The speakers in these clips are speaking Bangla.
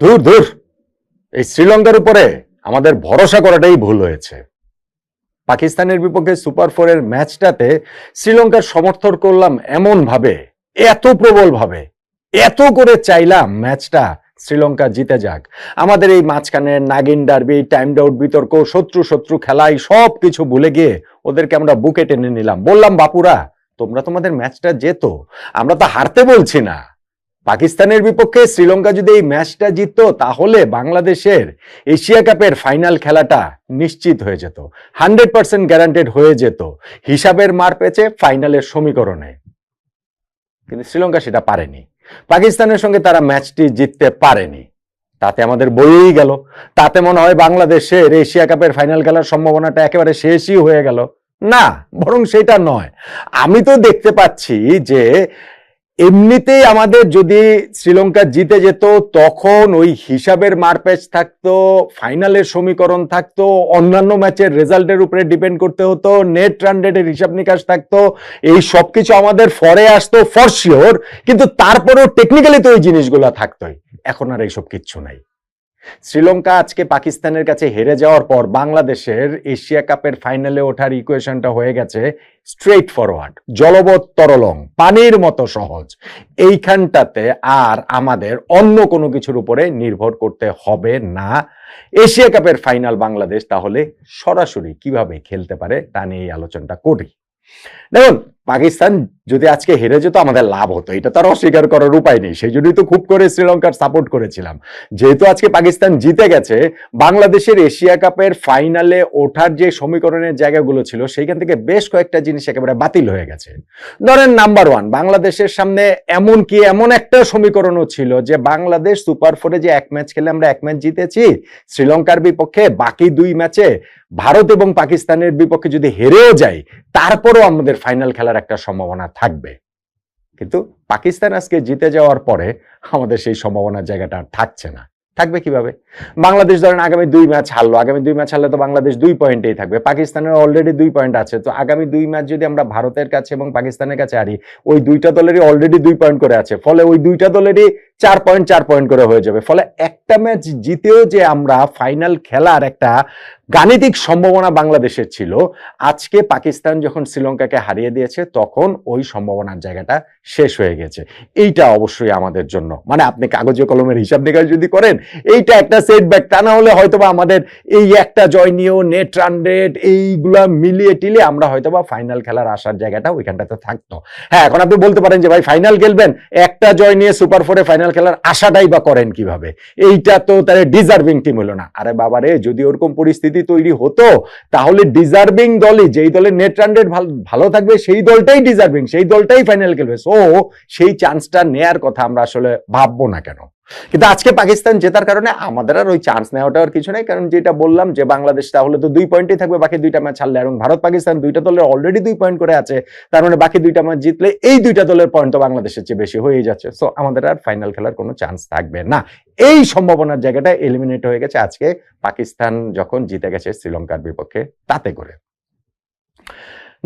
দূর দূর। এই শ্রীলঙ্কার উপরে আমাদের ভরসা করাটাই ভুল হয়েছে। পাকিস্তানের বিপক্ষে সুপার ফোরের ম্যাচটাতে শ্রীলঙ্কার সমর্থন করলাম এমন ভাবে এত প্রবল ভাবে এত করে চাইলাম ম্যাচটা শ্রীলঙ্কা জিতে যাক। আমাদের এই মাঝখানে নাগিন ডার্বি টাইম ডাউট বিতর্ক, শত্রু শত্রু খেলাই সব কিছু ভুলে গিয়ে ওদেরকে আমরা বুকে টেনে নিলাম। বললাম, বাপুরা, তোমরা তোমাদের ম্যাচটা যেত আমরা তো হারতে বলছি না। পাকিস্তানের বিপক্ষে শ্রীলঙ্কা যদি এই ম্যাচটা জিততো, তাহলে বাংলাদেশের এশিয়া কাপের ফাইনাল খেলাটা নিশ্চিত হয়ে যেত, হান্ড্রেড পার্সেন্ট গ্যারান্টেড হয়ে যেত, হিসাবের মার পেয়েছে ফাইনালের সমীকরণে। কিন্তু শ্রীলঙ্কা সেটা পারেনি, পাকিস্তানের সঙ্গে তারা ম্যাচটি জিততে পারেনি। তাতে আমাদের বইয়েই গেল, তাতে মনে হয় বাংলাদেশের এশিয়া কাপের ফাইনাল খেলার সম্ভাবনাটা একেবারে শেষই হয়ে গেল। না, বরং সেটা নয়। আমি তো দেখতে পাচ্ছি যে এমনিতেই আমাদের যদি শ্রীলঙ্কা জিতে যেত, তখন ওই হিসাবের মারপ্যাচ থাকতো, ফাইনালের সমীকরণ থাকতো, অন্যান্য ম্যাচের রেজাল্টের উপরে ডিপেন্ড করতে হতো, নেট রান রেটের হিসাব নিকাশ থাকতো, এই সবকিছু আমাদের ফরে আসতো ফর শিওর কিন্তু তারপরেও টেকনিক্যালি তো ওই জিনিসগুলো থাকতোই। এখন আর এইসব কিচ্ছু নাই। শ্রীলঙ্কা আজকে পাকিস্তানের কাছে হেরে যাওয়ার পর বাংলাদেশের এশিয়া কাপের ফাইনালে ওঠার ইকুয়েশনটা হয়ে গেছে স্ট্রেট ফরওয়ার্ড জলবৎ তরলং, পানির মতো সহজ। এইখানটাতে আর আমাদের অন্য কোনো কিছুর উপরে নির্ভর করতে হবে না। এশিয়া কাপের ফাইনাল বাংলাদেশ তাহলে সরাসরি কীভাবে খেলতে পারে তা নিয়ে এই আলোচনাটা করি। দেখুন পাকিস্তান যদি আজকে হেরে যেত, আমাদের লাভ হতো। এটা তার অস্বীকার করার উপায় নেই। সেই জন্যই তো খুব করে শ্রীলঙ্কার সাপোর্ট করেছিলাম। যেহেতু আজকে পাকিস্তান জিতে গেছে, বাংলাদেশের এশিয়া কাপের ফাইনালে ওঠার যে সমীকরণের জায়গাগুলো ছিল, সেইখান থেকে বেশ কয়েকটা জিনিস একেবারে বাতিল হয়ে গেছে। ধরেন নাম্বার ওয়ান বাংলাদেশের সামনে এমন কি এমন একটা সমীকরণও ছিল যে বাংলাদেশ সুপার ফোরে যে এক ম্যাচ খেলে আমরা এক ম্যাচ জিতেছি, শ্রীলঙ্কার বিপক্ষে বাকি দুই ম্যাচে ভারত এবং পাকিস্তানের বিপক্ষে যদি হেরেও যাই তারপরও আমাদের ফাইনাল খেলার একটা সম্ভাবনা থাকবে। কিন্তু পাকিস্তান আজকে জিতে যাওয়ার পরে আমাদের সেই সম্ভাবনার জায়গাটা আর থাকছে না। থাকবে কীভাবে? বাংলাদেশ ধরেন আগামী দুই ম্যাচ হারলো। আগামী দুই ম্যাচ হারলে তো বাংলাদেশ দুই পয়েন্টেই থাকবে। পাকিস্তানের অলরেডি দুই পয়েন্ট আছে। তো আগামী দুই ম্যাচ যদি আমরা ভারতের কাছে এবং পাকিস্তানের কাছে হারি, ওই দুইটা দলেরই অলরেডি দুই পয়েন্ট করে আছে। ফলে ওই দুইটা দলেরই চার পয়েন্ট চার পয়েন্ট করে হয়ে যাবে। ফলে একটা ম্যাচ জিতেও যে আমরা ফাইনাল খেলার একটা গাণিতিক সম্ভাবনা বাংলাদেশের ছিল, আজকে পাকিস্তান যখন শ্রীলঙ্কাকে হারিয়ে দিয়েছে, তখন ওই সম্ভাবনার জায়গাটা শেষ হয়ে গেছে। এইটা অবশ্যই আমাদের জন্য। মানে আপনি কাগজে কলমের হিসাব নিকাশ যদি করেন এইটা একটা সেটব্যাক তা না হলে হয়তোবা আমাদের এই একটা জয় নিয়েও নেট রান রেট এইগুলা মিলিয়ে টিলে আমরা হয়তোবা ফাইনাল খেলার আসার জায়গাটা ওইখানটাতে থাকতো। হ্যাঁ এখন আপনি বলতে পারেন যে ভাই ফাইনাল খেলবেন, একটা জয় নিয়ে সুপার ফোরে ফাইনাল খেলার আশাটাই বা করেন কীভাবে? এইটা তো তার ডিজার্ভিং টিম হলো না। আরে বাবা রে যদি ওরকম পরিস্থিতি তৈরি হতো, তাহলে ডিজার্ভিং দলই, যেই দলের নেট রান রেট ভালো থাকবে, সেই দলটাই ডিজার্ভিং সেই দলটাই ফাইনাল খেলবে। সো সেই চান্সটা নেয়ার কথা আমরা আসলে ভাববো না কেন? কিন্তু আজকে পাকিস্তান জেতার কারণে আমাদের আর ওই চান্স নেওয়াটা আর কিছু নেই, কারণ যেটা বললাম যে বাংলাদেশ তাহলে তো দুই পয়েন্টই থাকবে, বাকি দুইটা ম্যাচ হারলে। এবং ভারত পাকিস্তান দুইটা দলের অলরেডি দুই পয়েন্ট করে আছে, তার মানে বাকি দুইটা ম্যাচ জিতলে এই দুইটা দলের পয়েন্ট তো বাংলাদেশের চেয়ে বেশি হয়েই যাচ্ছে। সো আমাদের আর ফাইনাল খেলার কোনো চান্স থাকবে না। এই সম্ভাবনার জায়গাটা এলিমিনেট হয়ে গেছে আজকে পাকিস্তান যখন জিতে গেছে শ্রীলঙ্কার বিপক্ষে, তাতে করে।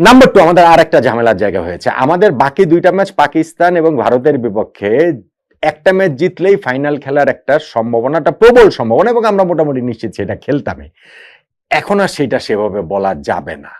নাম্বার টু আমাদের আর একটা ঝামেলার জায়গা হয়েছে। আমাদের বাকি দুইটা ম্যাচ পাকিস্তান এবং ভারতের বিপক্ষে একটা ম্যাচ জিতলেই ফাইনাল খেলার একটা সম্ভাবনাটা প্রবল সম্ভাবনা এবং আমরা মোটামুটি নিশ্চিত সেটা খেলতামে এখন আর সেটা সেভাবে বলা যাবে না।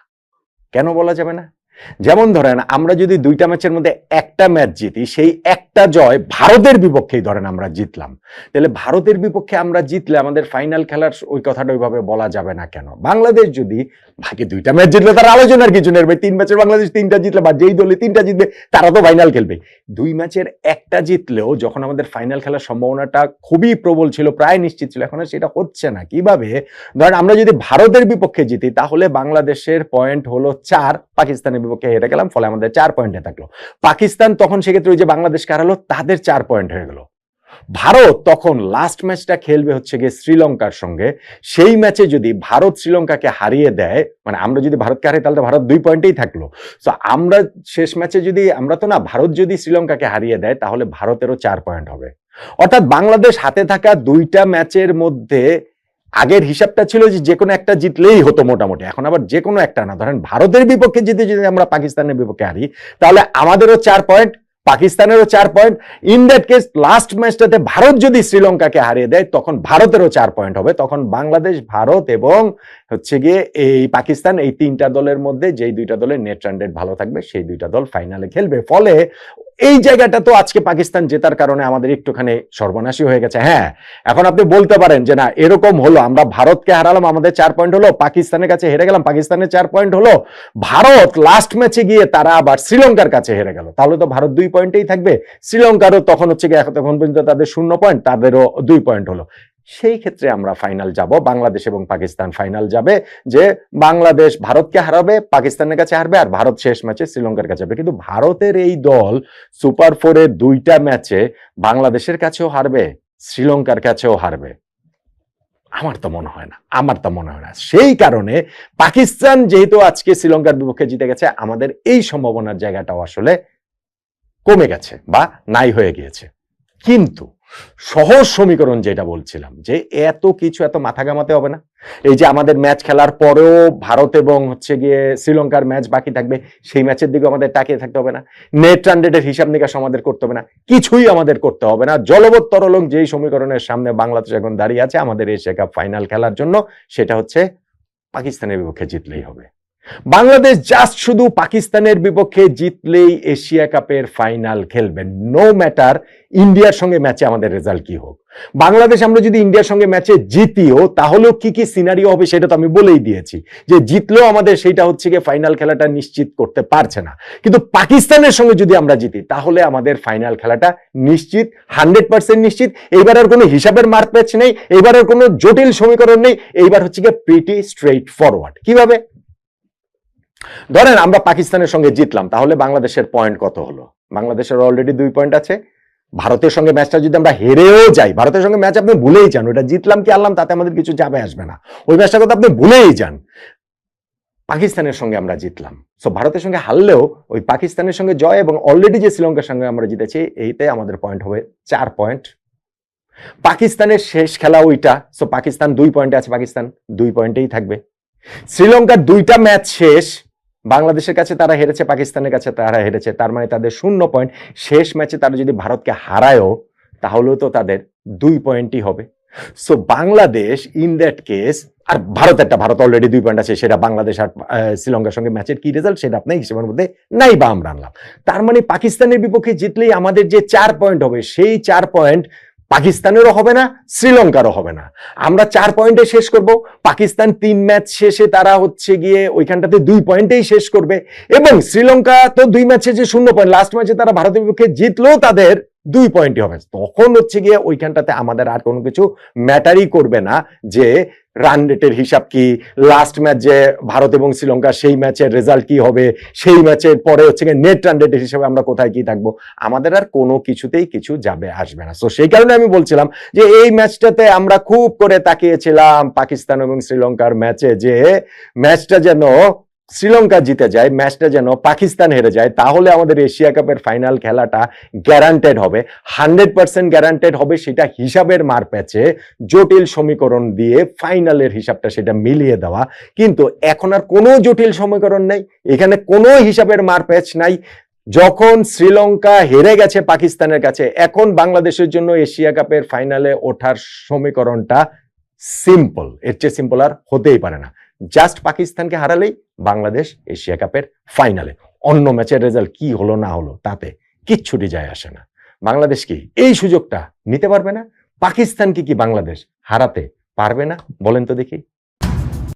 কেন বলা যাবে না? যেমন ধরেন, আমরা যদি দুইটা ম্যাচের মধ্যে একটা ম্যাচ জিতি, সেই একটা জয় ভারতের বিপক্ষেই ধরেন আমরা জিতলাম। তাহলে ভারতের বিপক্ষে আমরা জিতলে আমাদের ফাইনাল খেলার ওই কথাটা ওইভাবে বলা যাবে না কেন? বাংলাদেশ যদি বাকি দুইটা ম্যাচ জিতলে তার আলোচনার কিছু নেই তিন ম্যাচের বাংলাদেশ তিনটা জিতলে বা যেই দলে তিনটা জিতবে, তারা তো ফাইনাল খেলবে। দুই ম্যাচের একটা জিতলেও যখন আমাদের ফাইনাল খেলার সম্ভাবনাটা খুবই প্রবল ছিল, প্রায় নিশ্চিত ছিল, এখন সেটা হচ্ছে না। কীভাবে? ধরেন আমরা যদি ভারতের বিপক্ষে জিতি, তাহলে বাংলাদেশের পয়েন্ট হলো চার, পাকিস্তানের বিপক্ষে হেরে গেলাম, ফলে আমাদের চার পয়েন্টে থাকল। পাকিস্তান তখন সেক্ষেত্রে ওই যে বাংলাদেশকে হারালো তাদের চার পয়েন্ট হয়ে গেল। ভারত তখন লাস্ট ম্যাচটা খেলবে হচ্ছে গিয়ে শ্রীলঙ্কার সঙ্গে। সেই ম্যাচে যদি ভারত শ্রীলঙ্কাকে হারিয়ে দেয় মানে আমরা যদি ভারতকে হারিয়ে তাহলে ভারত দুই পয়েন্টেই থাকল। তো আমরা শেষ ম্যাচে যদি, আমরা তো না, ভারত যদি শ্রীলঙ্কাকে হারিয়ে দেয়, তাহলে ভারতেরও চার পয়েন্ট হবে। অর্থাৎ বাংলাদেশ হাতে থাকা দুইটা ম্যাচের মধ্যে আগের হিসাবটা ছিল যে যে কোনো একটা জিতলেই হতো মোটামুটি। এখন আবার যে কোনো একটা না। ধরেন ভারতের বিপক্ষে জিতে যদি আমরা পাকিস্তানের বিপক্ষে হারি, তাহলে আমাদেরও চার পয়েন্ট পাকিস্তানেরও চার point in that case last ম্যাচটাতে Bharat যদি শ্রীলঙ্কাকে হারিয়ে দেয়, তখন ভারতেরও চার পয়েন্ট হবে। তখন বাংলাদেশ, ভারত এবং হচ্ছে গিয়ে এই পাকিস্তান, এই তিনটা দলের মধ্যে যেই দুইটা দলের নেট রান রেট ভালো থাকবে, সেই দুইটা দল ফাইনালে খেলবে। ফলে এই জায়গাটা তো আজকে পাকিস্তান জেতার কারণে আমাদের একটুখানি সর্বনাশী হয়ে গেছে। হ্যাঁ এখন আপনি বলতে পারেন যে না, এরকম হলো, আমরা ভারতকে হারালাম, আমাদের চার পয়েন্ট হলো, পাকিস্তানের কাছে হেরে গেলাম, পাকিস্তানের চার পয়েন্ট হলো, ভারত লাস্ট ম্যাচে গিয়ে তারা আবার শ্রীলঙ্কার কাছে হেরে গেল। তাহলে তো ভারত দুই পয়েন্টেই থাকবে। শ্রীলঙ্কারও তখন হচ্ছে গিয়ে এখন পর্যন্ত তাদের শূন্য পয়েন্ট তাদেরও দুই পয়েন্ট হলো। সেই ক্ষেত্রে আমরা ফাইনাল যাব। বাংলাদেশ এবং পাকিস্তান ফাইনাল যাবে যে বাংলাদেশ ভারতকে হারাবে, পাকিস্তানের কাছে হারবে আর ভারত শেষ ম্যাচে শ্রীলঙ্কার কাছে হারবে। কিন্তু ভারতের এই দল সুপার ফোরের দুইটা ম্যাচে বাংলাদেশের কাছেও হারবে, শ্রীলঙ্কার কাছেও হারবে। আমার তো মনে হয় না, আমার তো মনে হয় না। সেই কারণে পাকিস্তান যেহেতু আজকে শ্রীলঙ্কার বিপক্ষে জিতে গেছে, আমাদের এই সম্ভাবনার জায়গাটাও আসলে কমে গেছে বা নাই হয়ে গিয়েছে। কিন্তু সহজ সমীকরণ যেটা বলছিলাম, যে এত কিছু এত মাথা ঘামাতে হবে না। এই যে আমাদের ম্যাচ খেলার পরেও ভারত এবং হচ্ছে গিয়ে শ্রীলঙ্কার ম্যাচ বাকি থাকবে, সেই ম্যাচের দিকে আমাদের তাকিয়ে থাকতে হবে না। নেট রান হিসাব নিকাশ আমাদের করতে হবে না। কিছুই আমাদের করতে হবে না। জলবৎ তরলং যেই সমীকরণের সামনে বাংলাদেশ এখন দাঁড়িয়ে আছে, আমাদের এশিয়া কাপ ফাইনাল খেলার জন্য, সেটা হচ্ছে পাকিস্তানের বিপক্ষে জিতলেই হবে। বাংলাদেশ জাস্ট শুধু পাকিস্তানের বিপক্ষে জিতলেই এশিয়া কাপের ফাইনাল খেলবে। নো ম্যাটার ইন্ডিয়ার সঙ্গে ম্যাচে আমাদের রেজাল্ট কি হোক। বাংলাদেশ আমরা যদি ইন্ডিয়ার সঙ্গে ম্যাচে জিতিও, তাহলেও কি কি সিনারিও হবে সেটা তো আমি বলেই দিয়েছি। যে জিতলেও আমাদের সেইটা হচ্ছে গিয়ে ফাইনাল খেলাটা নিশ্চিত করতে পারছে না। কিন্তু পাকিস্তানের সঙ্গে যদি আমরা জিতি, তাহলে আমাদের ফাইনাল খেলাটা নিশ্চিত হান্ড্রেড পার্সেন্ট নিশ্চিত। এইবার আর কোনো হিসাবের মার প্যাচ নেই, এইবার আর কোনো জটিল সমীকরণ নেই। এইবার হচ্ছে গিয়ে প্রিটি স্ট্রেইট ফরওয়ার্ড কীভাবে? ধরেন আমরা পাকিস্তানের সঙ্গে জিতলাম, তাহলে বাংলাদেশের পয়েন্ট কত হলো? বাংলাদেশের অলরেডি দুই পয়েন্ট আছে। ভারতের সঙ্গে ম্যাচটা যদি আমরা হেরেও যাই, ভারতের সঙ্গে ম্যাচ আপনি ভুলেই যান ওটা জিতলাম কি আনলাম তাতে আমাদের কিছু যাবে আসবে না। ওই ম্যাচটার কথা আপনি ভুলেই যান। পাকিস্তানের সঙ্গে আমরা জিতলাম। সো ভারতের সঙ্গে হারলেও ওই পাকিস্তানের সঙ্গে জয় এবং অলরেডি যে শ্রীলঙ্কার সঙ্গে আমরা জিতেছি, এইতে আমাদের পয়েন্ট হবে চার পয়েন্ট পাকিস্তানের শেষ খেলা ওইটা। সো পাকিস্তান দুই পয়েন্টে আছে, পাকিস্তান দুই পয়েন্টেই থাকবে। শ্রীলঙ্কার দুইটা ম্যাচ শেষ বাংলাদেশের কাছে তারা হেরেছে, পাকিস্তানের কাছে তারা হেরেছে। তার মানে তাদের শূন্য পয়েন্ট শেষ ম্যাচে তারা যদি ভারতকে হারায়ও, তাহলেও তো তাদের দুই পয়েন্টই হবে। So Bangladesh in that case আর ভারত একটা, ভারত অলরেডি দুই পয়েন্ট আছে, সেটা বাংলাদেশ আর শ্রীলঙ্কার সঙ্গে ম্যাচের কি রেজাল্ট সেটা আপনার হিসেবের মধ্যে নাই বা আমরা আনলাম। তার মানে পাকিস্তানের বিপক্ষে জিতলেই আমাদের যে চার পয়েন্ট হবে, সেই চার পয়েন্ট পাকিস্তানেরও হবে না, শ্রীলঙ্কারও হবে না। আমরা চার পয়েন্টে শেষ করব। পাকিস্তান তিন ম্যাচ শেষে তারা হচ্ছে গিয়ে ওইখানটাতে দুই পয়েন্টেই শেষ করবে। এবং শ্রীলঙ্কা তো দুই ম্যাচে যে শূন্য পয়েন্ট লাস্ট ম্যাচে তারা ভারতের বিপক্ষে জিতলেও তাদের দুই পয়েন্টই হবে। তখন হচ্ছে গিয়ে ওইখানটাতে আমাদের আর কোনো কিছু ম্যাটারই করবে না যে রান রেটের হিসাব কি লাস্ট ম্যাচ যে ভারত এবং শ্রীলঙ্কা, সেই ম্যাচের রেজাল্ট কি হবে, সেই ম্যাচের পরে হচ্ছে গিয়ে নেট রান রেটের হিসাবে আমরা কোথায় কি থাকব, আমাদের আর কোনো কিছুতেই কিছু যাবে, আসবে না। তো সেই কারণে আমি বলছিলাম যে এই ম্যাচটাতে আমরা খুব করে তাকিয়েছিলাম পাকিস্তান এবং শ্রীলঙ্কার ম্যাচে যে ম্যাচটা যেন শ্রীলঙ্কা জিতে যায়, ম্যাচটা যেন পাকিস্তান হেরে যায়, তাহলে আমাদের এশিয়া কাপের ফাইনাল খেলাটা গ্যারান্টেড হবে। হান্ড্রেড পার্সেন্ট গ্যারান্টেড হবে সেটা হিসাবের মার প্যাচে জটিল সমীকরণ দিয়ে ফাইনালের হিসাবটা সেটা মিলিয়ে দেওয়া। কিন্তু এখন আর কোনো জটিল সমীকরণ নেই, এখানে কোনো হিসাবের মার প্যাচ নাই। যখন শ্রীলঙ্কা হেরে গেছে পাকিস্তানের কাছে, এখন বাংলাদেশের জন্য এশিয়া কাপের ফাইনালে ওঠার সমীকরণটা সিম্পল এর চেয়ে সিম্পল আর হতেই পারে না। জাস্ট পাকিস্তানকে হারালেই বাংলাদেশ এশিয়া কাপের ফাইনালে। অন্য ম্যাচের রেজাল্ট কি হলো, না হলো, তাতে কিচ্ছুটি যায় আসে না। বাংলাদেশ কি এই সুযোগটা নিতে পারবে না? পাকিস্তানকে কি বাংলাদেশ হারাতে পারবে না? বলেন তো দেখি।